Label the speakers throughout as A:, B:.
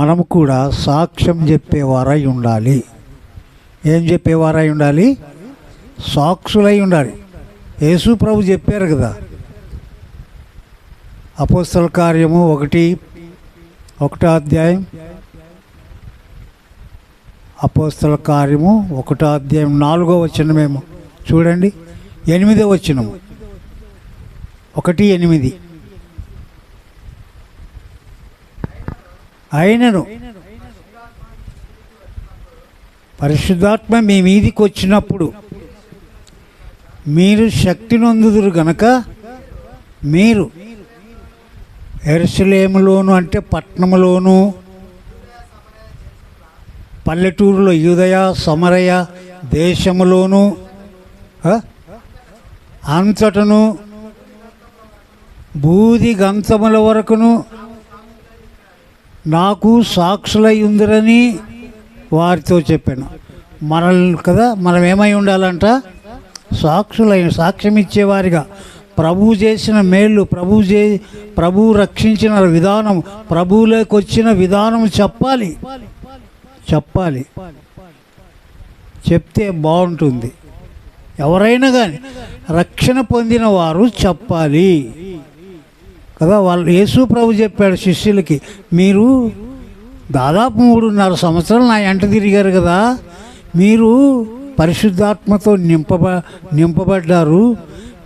A: మనం కూడా సాక్ష్యం చెప్పేవారై ఉండాలి. ఏం చెప్పేవారై ఉండాలి? సాక్షులై ఉండాలి. యేసు ప్రభు చెప్పారు కదా. అపోస్తల కార్యము ఒకటి ఒకటో అధ్యాయం. అపోస్తల కార్యము ఒకటో అధ్యాయం. నాలుగో వచ్చినమేమో చూడండి. ఎనిమిదో వచ్చినము ఒకటి ఎనిమిది. అయినను. పరిశుద్ధాత్మ మీ మీదికి వచ్చినప్పుడు మీరు శక్తి నొందుదురు గనక మీరు ఎరుసలేములోను అంటే పట్టణములోను పల్లెటూరులో యూదయ సమరయ దేశములోను అంతటను బూది గంతముల వరకును నాకు సాక్షులై ఉందిరని వారితో చెప్పాను. మనల్ని కదా మనం ఏమై ఉండాలంట? సాక్షులై సాక్ష్యం ఇచ్చేవారిగా ప్రభు చేసిన మేళ్ళు ప్రభు చే ప్రభువు రక్షించిన విధానం ప్రభువులోకి వచ్చిన విధానం చెప్పాలి. చెప్పాలి. చెప్తే బాగుంటుంది. ఎవరైనా కానీ రక్షణ పొందిన వారు చెప్పాలి. కదా వాళ్ళు యేసు ప్రభు చెప్పాడు శిష్యులకి మీరు దాదాపు మూడున్నర సంవత్సరాలు నా ఎంట తిరిగారు కదా మీరు పరిశుద్ధాత్మతో నింపబ నింపబడ్డారు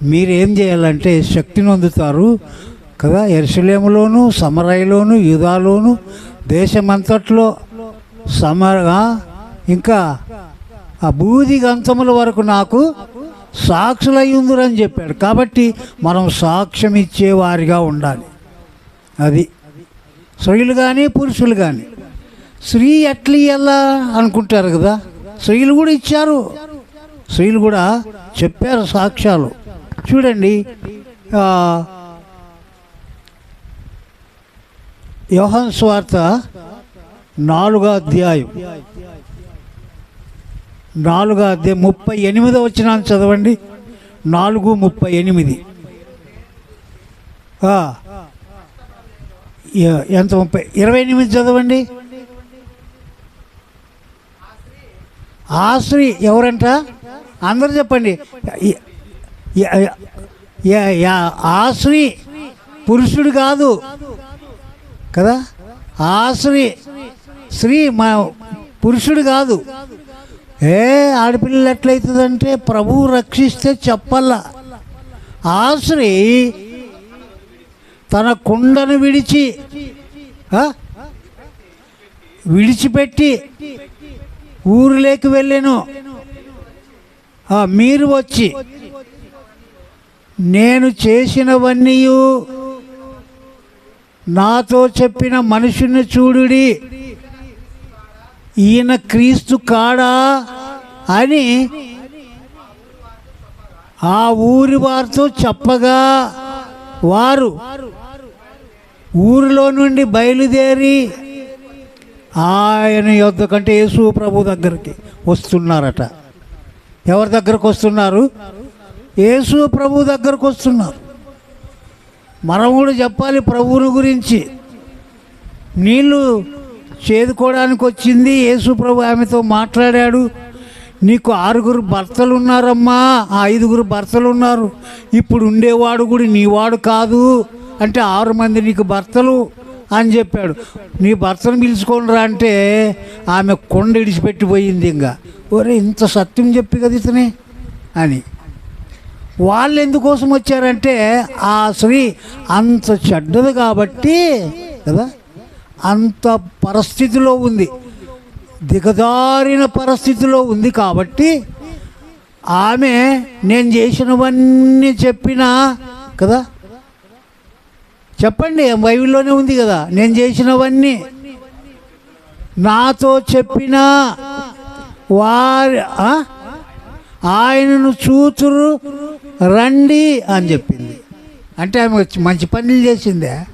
A: మీరేం చేయాలంటే శక్తిని అందుతారు కదా ఎరుసలేములోను సమరయలోను యుధాలోను దేశమంతట్లో సమరగా ఇంకా ఆ బూది గంతముల వరకు నాకు సాక్షులయ్యుందురని చెప్పాడు. కాబట్టి మనం సాక్ష్యం ఇచ్చేవారిగా ఉండాలి. అది స్త్రీలు కానీ పురుషులు కానీ స్త్రీ ఎట్ల ఎలా అనుకుంటారు కదా? స్త్రీలు కూడా ఇచ్చారు. స్త్రీలు కూడా చెప్పారు సాక్ష్యాలు. చూడండి ఆ, యోహాన్ స్వార్త నాలుగో అధ్యాయం. నాలుగు అదే ముప్పై ఎనిమిదో వచ్చిన చదవండి. నాలుగు ముప్పై ఎనిమిది. ఎంత ముప్పై? ఇరవై ఎనిమిది చదవండి. ఆ స్త్రీ ఎవరంట? అందరు చెప్పండి. ఎ- ఆ స్త్రీ పురుషుడు కాదు. కదా? ఆ స్త్రీ స్త్రీ మా పురుషుడు కాదు. ఏ ఆడపిల్లలు ఎట్లయితుందంటే ప్రభువు రక్షిస్తే చెప్పాల ఆశ్రీ తన కుండను విడిచి విడిచిపెట్టి ఊరిలోకి వెళ్ళాను. మీరు వచ్చి నేను చేసినవన్నీ నాతో చెప్పిన మనుషుని చూడుడి. ఈయన క్రీస్తు కాడా అని ఆ ఊరి వారితో చెప్పగా వారు ఊరిలో నుండి బయలుదేరి ఆయన యొద్ద కంటే యేసు ప్రభు దగ్గరికి వస్తున్నారట. ఎవరి దగ్గరకు వస్తున్నారు? యేసు ప్రభు దగ్గరకు వస్తున్నారు. మనం కూడా చెప్పాలి ప్రభువుని గురించి. నీళ్ళు చేదుకోవడానికి వచ్చింది యేసుప్రభు ఆమెతో మాట్లాడాడు. నీకు ఆరుగురు భర్తలు ఉన్నారమ్మా ఆ ఐదుగురు భర్తలు ఉన్నారు ఇప్పుడు ఉండేవాడు కూడా నీవాడు కాదు. అంటే ఆరు మంది నీకు భర్తలు అని చెప్పాడు. నీ భర్తను పిలుచుకొని అంటే ఆమె కొండ ఇడిచిపెట్టిపోయింది ఇంకా. ఒరే ఇంత సత్యం చెప్పి కదా ఇతనే అని. వాళ్ళు ఎందుకోసం వచ్చారంటే ఆ స్త్రీ అంత చెడ్డది కాబట్టి కదా అంత పరిస్థితిలో ఉంది. దిగదారిన పరిస్థితిలో ఉంది కాబట్టి ఆమె నేను చేసినవన్నీ చెప్పినా కదా? చెప్పండి బైబిల్లోనే ఉంది కదా? నేను చేసినవన్నీ. నాతో చెప్పిన వారి ఆయనను చూతురు రండి అని చెప్పింది. అంటే ఆమె మంచి పనులు చేసిందే.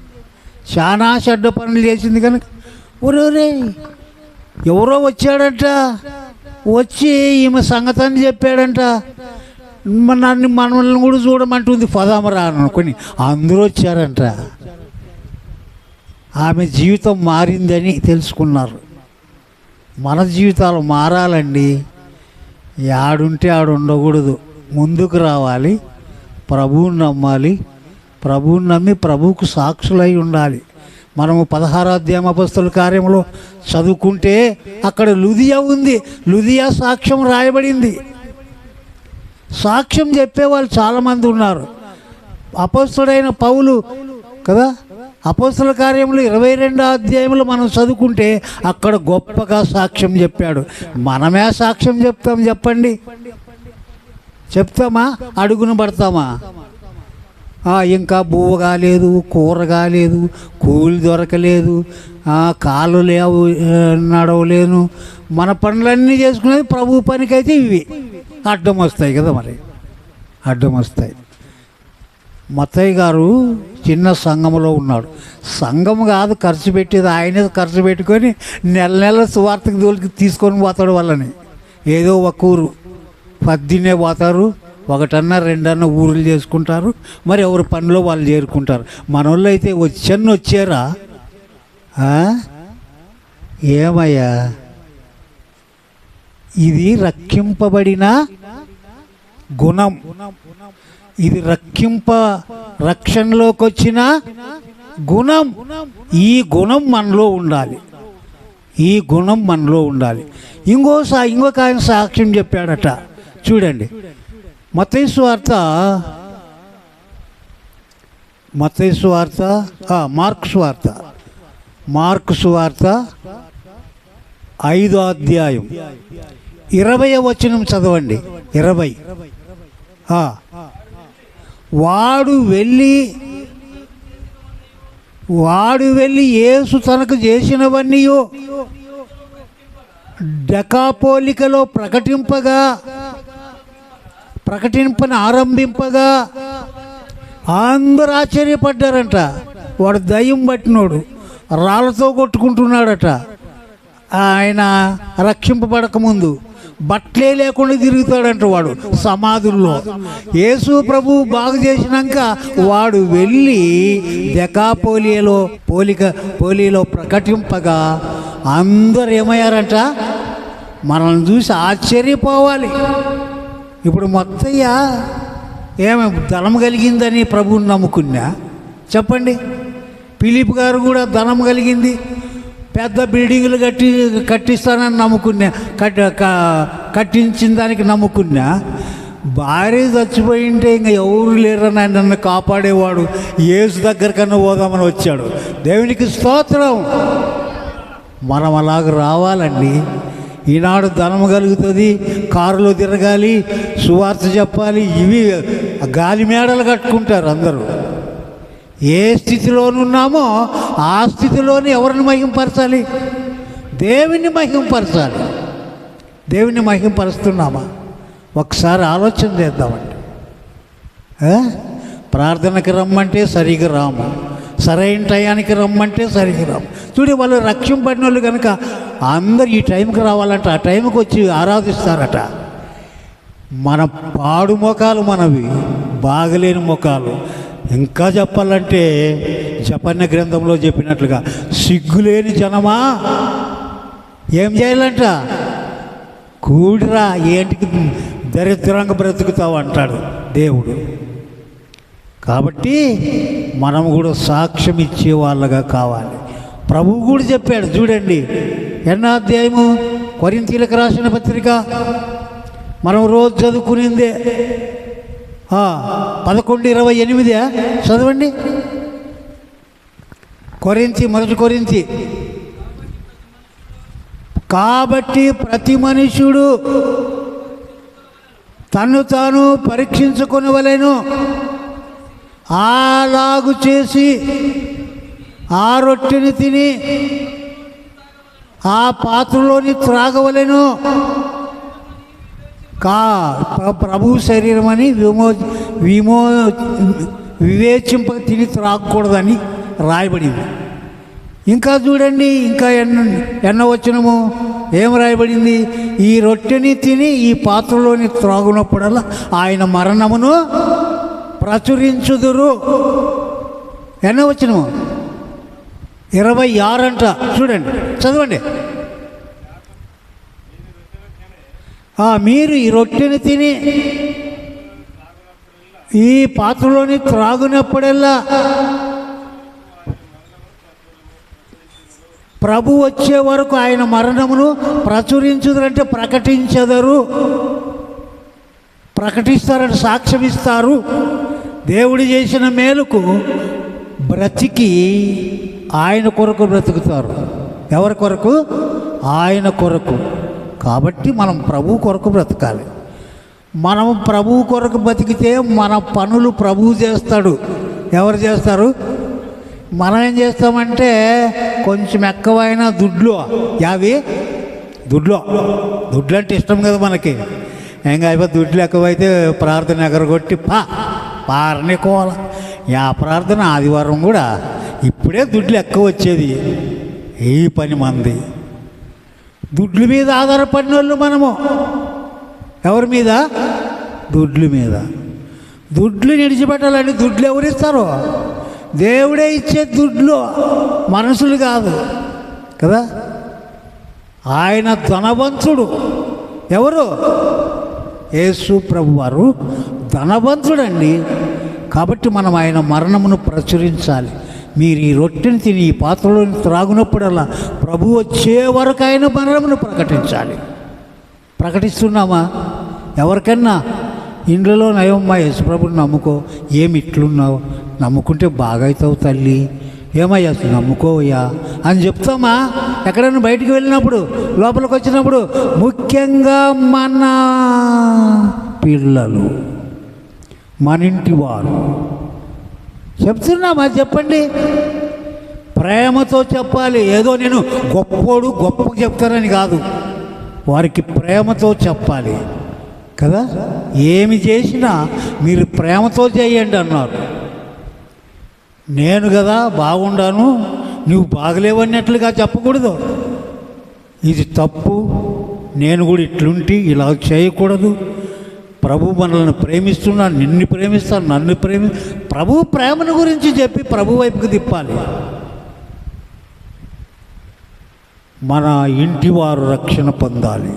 A: చాలా చెడ్డ పనులు చేసింది కనుక. ఒరే ఎవరో వచ్చాడంట. వచ్చి ఈమె సంగతి అని చెప్పాడంట నన్ను మనల్ని కూడా చూడమంటుంది. పదామరా అనుకుని అందరూ వచ్చారంట. ఆమె జీవితం మారిందని తెలుసుకున్నారు. మన జీవితాలు మారాలండి. ఆడుంటే ఆడు ఉండకూడదు ముందుకు రావాలి. ప్రభువుని నమ్మాలి. ప్రభువుని నమ్మి ప్రభువుకు సాక్షులై ఉండాలి. మనము పదహారో అధ్యాయం అపస్తుల కార్యంలో చదువుకుంటే అక్కడ లుదియా ఉంది. లుదియా సాక్ష్యం రాయబడింది. సాక్ష్యం చెప్పేవాళ్ళు చాలామంది ఉన్నారు. అపస్తుడైన పౌలు కదా? అపస్తుల కార్యములు ఇరవై రెండో అధ్యాయంలో మనం చదువుకుంటే అక్కడ గొప్పగా సాక్ష్యం చెప్పాడు. మనమే సాక్ష్యం చెప్తాం చెప్పండి. చెప్తామా? అడుగును పడతామా? ఇంకా బువ్వ కాలేదు కూర కాలేదు కూలి దొరకలేదు కాళ్ళు లేవు నడవలేను. మన పనులన్నీ చేసుకునేది ప్రభు పనికైతే ఇవి. అడ్డం వస్తాయి కదా మరి. అడ్డం వస్తాయి. మత్తయ్య గారు చిన్న సంఘంలో ఉన్నాడు. సంఘం కాదు ఖర్చు పెట్టేది ఆయనే ఖర్చు పెట్టుకొని నెల నెల సువార్తకు దోలికి తీసుకొని పోతాడు వాళ్ళని. ఏదో ఒక ఊరు. పద్దినే పోతారు. ఒకటన్నా రెండన్నా ఊరులు చేసుకుంటారు మరి ఎవరి పనిలో వాళ్ళు చేరుకుంటారు. మన వాళ్ళు అయితే వచ్చన్న వచ్చారా? ఏమయ్యా? ఇది రక్షింపబడిన గుణం. ఇది రక్షింప రక్షణలోకి వచ్చిన గుణం. ఈ గుణం మనలో ఉండాలి. ఈ గుణం మనలో ఉండాలి. ఇంకో సా ఇంకొక ఆయన సాక్ష్యం చెప్పాడట. చూడండి. మతేసు వార్త. మతేసు వార్త. మార్క్స్ వార్త. మార్క్స్ వార్త ఐదో అధ్యాయం. ఇరవై వచనం చదవండి. ఇరవై. వాడు వెళ్ళి వాడు వెళ్ళి యేసు తనకు చేసినవన్నీ డకాపోలికలో ప్రకటింపగా ప్రకటింపని ఆరంభింపగా అందరూ ఆశ్చర్యపడ్డారంట. వాడు దయ్యం పట్టినోడు రాళ్ళతో కొట్టుకుంటున్నాడట. ఆయన రక్షింపబడకముందు బట్టలే లేకుండా తిరుగుతాడంట వాడు సమాధుల్లో. యేసు ప్రభు బాగు చేసినాక వాడు వెళ్ళి దెకాపోలియలో పోలిక పోలియలో ప్రకటింపగా అందరు ఏమయ్యారంట? మనల్ని చూసి ఆశ్చర్యపోవాలి. ఇప్పుడు మొత్తయ్య ఏమి ధనం కలిగిందని ప్రభువుని నమ్ముకున్నా? చెప్పండి. పిలిప్ గారు కూడా ధనం కలిగింది. పెద్ద బిల్డింగులు కట్టి కట్టిస్తానని నమ్ముకున్నా. కట్ కట్టించిన దానికి నమ్ముకున్నా. భార్య చచ్చిపోయింటే ఇంకా ఎవరు లేరని ఆయన నన్ను కాపాడేవాడు. ఏసు దగ్గరకన్నా పోదామని వచ్చాడు. దేవునికి స్తోత్రం. మనం అలాగ రావాలండి. ఈనాడు ధనం కలుగుతుంది. కారులో తిరగాలి సువార్త చెప్పాలి ఇవి గాలి మేడలు కట్టుకుంటారు అందరూ. ఏ స్థితిలోనున్నామో ఆ స్థితిలోనే ఎవరిని మహింపరచాలి? దేవుని మహింపరచాలి. దేవుని మహింపరుస్తున్నామా? ఒకసారి ఆలోచన చేద్దామండి. ప్రార్థనకు ప్రార్థనకి రమ్మంటే సరిగా రాము. సరైన టయానికి రమ్మంటే సరికి రాము చూడు వాళ్ళు రక్షింపడిన వాళ్ళు కనుక అందరు ఈ టైంకి రావాలంట ఆ టైంకి వచ్చి ఆరాధిస్తారట. మన పాడు ముఖాలు మనవి బాగలేని ముఖాలు ఇంకా చెప్పాలంటే జపన్య గ్రంథంలో చెప్పినట్లుగా సిగ్గులేని జనమా? ఏం చేయాలంట? కూడిరా ఏంటికి దరిద్రంగా బ్రతుకుతావు అంటాడు దేవుడు. కాబట్టి మనం కూడా సాక్ష్యం ఇచ్చే వాళ్ళగా కావాలి. ప్రభువు కూడా చెప్పాడు చూడండి ఎన్నో అధ్యాయము కొరింతీలకు రాసిన పత్రిక? మనం రోజు చదువుకునిందే పదకొండు ఇరవై ఎనిమిదే చదవండి. కొరించి మొదటి కొరించి కాబట్టి ప్రతి మనుషుడు తను తాను పరీక్షించుకొనవలెను. అలాగు చేసి ఆ రొట్టెని తిని ఆ పాత్రలోని త్రాగవలెను. కా ప్రభు శరీరం అని విమో విమో వివేచింప తిని త్రాగకూడదని రాయబడింది. ఇంకా చూడండి ఇంకా ఎన్న ఎన్న వచ్చినము ఏం రాయబడింది? ఈ రొట్టెని తిని ఈ పాత్రలోని త్రాగునప్పుడల్లా ఆయన మరణమును ప్రచురించుదురు. ఎన్న వచ్చినము? ఇరవై ఆరు అంట చూడండి చదవండి. మీరు ఈ రొట్టెని తిని ఈ పాత్రలోని త్రాగునప్పుడల్లా ప్రభు వచ్చే వరకు ఆయన మరణమును ప్రచురించుదరంటే ప్రకటించదరు. ప్రకటిస్తారని సాక్ష్యం ఇస్తారు దేవుడు చేసిన మేలుకు బ్రతికి ఆయన కొరకు బ్రతుకుతారు. ఎవరి కొరకు? ఆయన కొరకు. కాబట్టి మనం ప్రభు కొరకు బ్రతకాలి. మనం ప్రభు కొరకు బతికితే మన పనులు ప్రభువు చేస్తాడు. ఎవరు చేస్తారు? మనం ఏం చేస్తామంటే కొంచెం ఎక్కువైన దుడ్లు. యావి? దుడ్లు. దుడ్లు అంటే ఇష్టం కదా మనకి. ఇంకా అయిపోయి దుడ్లు ఎక్కువైతే ప్రార్థన ఎగరగొట్టి పా. పారనికోవాలి యా ప్రార్థన ఆదివారం కూడా ఇప్పుడే దుడ్లు ఎక్కువ వచ్చేది. ఈ పని మంది? దుడ్ల మీద ఆధారపడిన వాళ్ళు మనము. ఎవరి మీద? దుడ్ల మీద. దుడ్లు నిడిచిపెట్టాలని దుడ్లు ఎవరిస్తారు దేవుడే ఇచ్చే దుడ్లు మనుషులు కాదు. కదా? ఆయన ధనవంతుడు. ఎవరు? యేసు ప్రభు వారు ధనవంతుడండి. కాబట్టి మనం ఆయన మరణమును ప్రచురించాలి. మీరు ఈ రొట్టెని తిని ఈ పాత్రలో త్రాగునప్పుడల్లా ప్రభు వచ్చే వరకు ఆయన మరణమును ప్రకటించాలి. ప్రకటిస్తున్నామా? ఎవరికన్నా? ఇండ్లలో నయమ్మా యేసుప్రభుని నమ్ముకో. ఏమి ఇట్లున్నావు? నమ్ముకుంటే బాగా అవుతావు తల్లి. ఏమయ్యా? నమ్ముకోవయ్యా? అని చెప్తామా? ఎక్కడైనా బయటికి వెళ్ళినప్పుడు లోపలికి వచ్చినప్పుడు ముఖ్యంగా మన పిల్లలు. మన ఇంటి వారు. చెప్తున్నామా చెప్పండి? ప్రేమతో చెప్పాలి. ఏదో నేను గొప్పోడు గొప్ప చెప్తానని కాదు. వారికి ప్రేమతో చెప్పాలి. కదా? ఏమి చేసినా మీరు ప్రేమతో చేయండి అన్నారు. నేను కదా బాగుండాను నువ్వు బాగలేవన్నట్లుగా చెప్పకూడదు. ఇది తప్పు. నేను కూడా ఇట్లుంటి ఇలా చేయకూడదు. ప్రభు మనల్ని ప్రేమిస్తున్నాను నిన్ను ప్రేమిస్తాను నన్ను ప్రేమి ప్రభు ప్రేమను గురించి చెప్పి ప్రభు వైపుకి తిప్పాలి. మన ఇంటి వారు రక్షణ పొందాలి.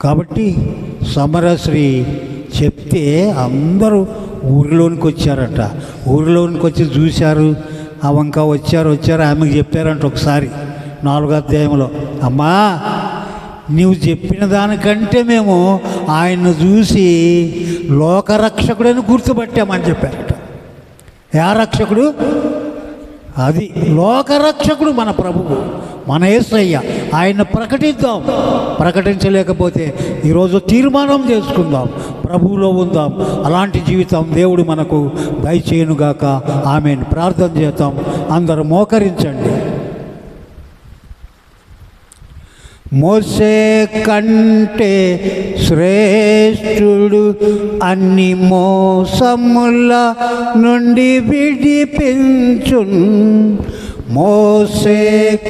A: కాబట్టి సమరశ్రీ చెప్తే అందరూ ఊరిలోనికి వచ్చారట. ఊరిలోనికి వచ్చి చూశారు. ఆ వంక వచ్చారు వచ్చారు ఆమెకు చెప్పారంట ఒకసారి నాలుగో అధ్యాయంలో. అమ్మా నీవు చెప్పిన దానికంటే మేము ఆయన్ను చూసి లోకరక్షకుడని గుర్తుపట్టామని చెప్పారట. యా రక్షకుడు? అది లోకరక్షకుడు మన ప్రభువు మన ఏసయ్య ఆయన ప్రకటిద్దాం. ప్రకటించలేకపోతే ఈరోజు తీర్మానం చేసుకుందాం. ప్రభువులో ఉందాం. అలాంటి జీవితం దేవుడు మనకు దయచేయునుగాక. ఆమెను. ప్రార్థన చేద్దాం. అందరూ మోకరించండి. మోసే కంటే శ్రేష్ఠుడు అన్ని మోసముల నుండి విడిపించున్. మోసే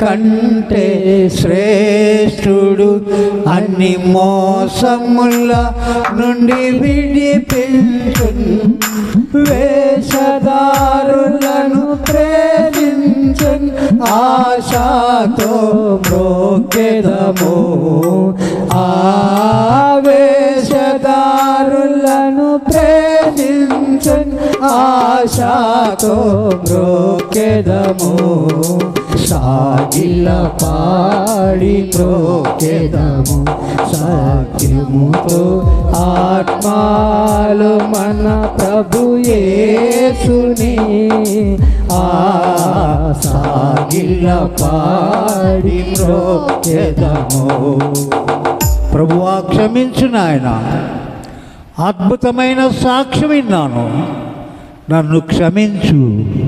A: కంటే శ్రేష్ఠుడు అన్ని మోసముల నుండి విడిపించున్. వేషధారులను ప్రేమించన్ ఆశతో మ్రోకెదము ఆవేశదారులను ప్రేమించన్ ఆశాతో మ్రోకెదము సాగిల పాడి మ్రోకెదము సాఖ్యముతో ఆత్మాలు మన ప్రభుయేసుని ఆ సాగిల పాడి మ్రోకెదము ప్రభువా క్షమించు నాయన. అద్భుతమైన సాక్ష్యం విన్నాను నన్ను క్షమించు.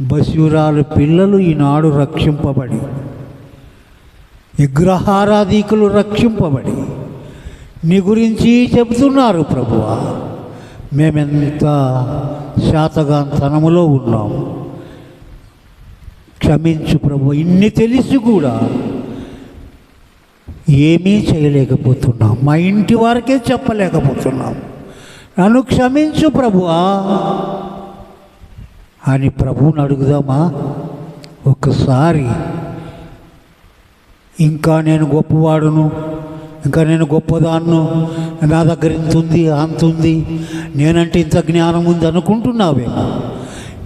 A: బసూరాలు పిల్లలు ఈనాడు రక్షింపబడి విగ్రహారాధికులు రక్షింపబడి. నీ గురించి చెబుతున్నారు ప్రభువా. మేమెంత శాతగాంతనములో ఉన్నాం. క్షమించు ప్రభు ఇన్ని తెలిసి కూడా ఏమీ చేయలేకపోతున్నాం. మా ఇంటి వారికే చెప్పలేకపోతున్నాం. నన్ను క్షమించు ప్రభువా. అని ప్రభువుని అడుగుదామా? ఒక్కసారి. ఇంకా నేను గొప్పవాడును ఇంకా నేను గొప్పదాన్ను నా దగ్గర ఇంత ఉంది అంత ఉంది. నేనంటే ఇంత జ్ఞానం ఉంది అనుకుంటున్నావే.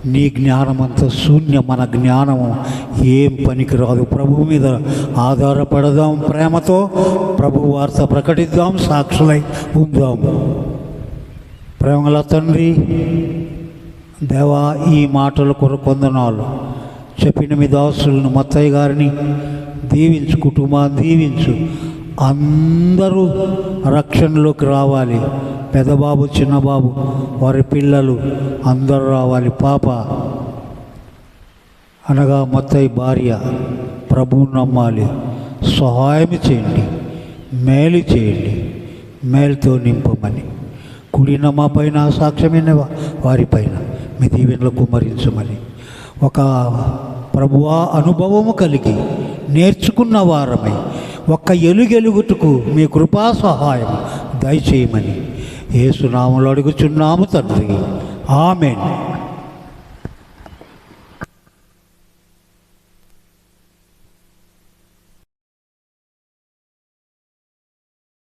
A: నీ జ్ఞానం అంత శూన్యం మన జ్ఞానము ఏం పనికిరాదు ప్రభు మీద ఆధారపడదాం ప్రేమతో ప్రభు వార్త ప్రకటిద్దాం సాక్షులై ఉందాం. ప్రేమల తండ్రి దేవా ఈ మాటలు కొరకు కొందనాలు చెప్పిన మీ దాసులను మత్తయ్య గారిని దీవించు కుటుంబాన్ని దీవించు. అందరూ రక్షణలోకి రావాలి. పెదబాబు చిన్నబాబు వారి పిల్లలు అందరూ రావాలి. పాప అనగా మత్తయ్య భార్య ప్రభువుని నమ్మాలి. సహాయం చేయండి. మేలు చేయండి. మేలుతో నింపమని. కుడిన మా పైన సాక్ష్యమైనవా? వారిపైన మీ దీవెనలు కుమ్మరించమని. ఒక ప్రభువా అనుభవము కలిగి నేర్చుకున్న వారమై ఒక్క ఎలుగెలుగుటకు మీ కృపా సహాయం దయచేయమని. ఏసునాములు అడుగుచున్నాము తండ్రి. ఆమెన్.